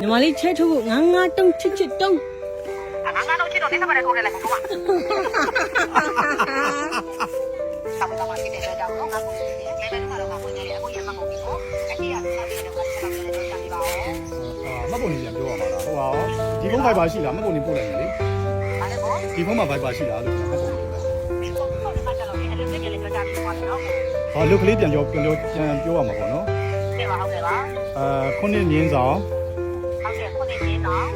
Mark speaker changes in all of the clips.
Speaker 1: ညီမလေးချဲထုတ်ဖို့ငါးငါးတုံးချစ်ချစ်တုံး
Speaker 2: ငါငါတော့ချစ်တော့နေစပါလေထိုးတယ်လေကွာ။ဆောက်တော့မှဖြစ်တဲ့ကြောင့်တော့ငါကိုလေလေလေကတော့ငါကိုနေလေအခုရမှမဟုတ်ဘူး။အကြီးကဆက်ပြီးတော့ဆက်ပြီးတော့ဆက်ပြီးပါဦး
Speaker 3: အာမှတ်ပုံလေးပြန်ပြောရမှာလားဟိုပါရောဒီဖုန်း Viber ရှိလားမှတ်ပုံလေးပို့လိုက်မယ်လေ။
Speaker 2: ဒါလည်းပေါ့
Speaker 3: ဒီဖုန်းမှာ Viber ရှိလားလို့မှတ်ပုံလေးပို့လိုက်
Speaker 2: ဒီပုံပုံနဲ့ပတ်သက်လို့ဒီလိုလေးလေးကြောက်ကြပြီးပါတော့။
Speaker 3: ဟောလုတ်ကလေးပြန်ပြောပြန်ပြောပြန်ပြောရမှာပေါ့နော်
Speaker 2: ကဲပါဟုတ်ကဲ့ပါ
Speaker 3: အာခုနှစ်မြင်းဆောင်။
Speaker 2: ဟုတ်ကဲ့ခုနေနေတော့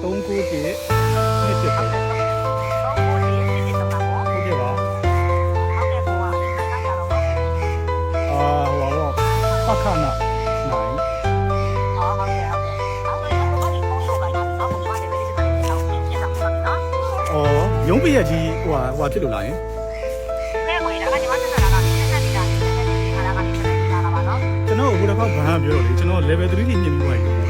Speaker 3: 3ခုပြည့်နှစ်ပြည့်ပေါ့
Speaker 2: တော့ကိုနေနေနေတော့ပါပေါ့
Speaker 3: ဟုတ်ကဲ့ပါ။
Speaker 2: ဟုတ်ကဲ့ပေါ့။ဒါကြတော့ဟုတ်ကဲ့
Speaker 3: အာဟိုပါတော့ပခနာနိုင်။
Speaker 2: ဟောဟုတ်ကဲ့ဟုတ်ကဲ့။ဟုတ်ကဲ့အခုဒီပုံတော့ပါတော့တော့ဘာလဲပဲဒီတိုင်းတော့ပြင်တာပါနော်။
Speaker 3: အော်ရုံးပရက်ကြီးဟိုဟာဟိုဟာဖြစ်လို့လားယင်
Speaker 2: ခဲဝင်တာကညီမဆက်တာကဆက်နေတာဆက်နေတာကဆက်နေတာပါနော်
Speaker 3: ကျွန်တော်ဟိုတစ်ခါဘာပြောတော့လေကျွန်တော် level 3ထိညှိပြီးသွားပြီပေါ့လေ။
Speaker 2: အ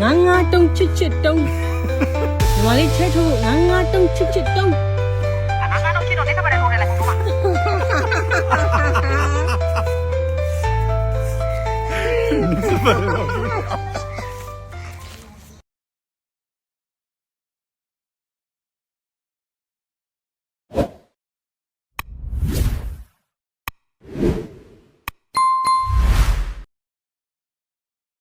Speaker 1: ငါးငါးတုံးချစ်ချစ်တုံး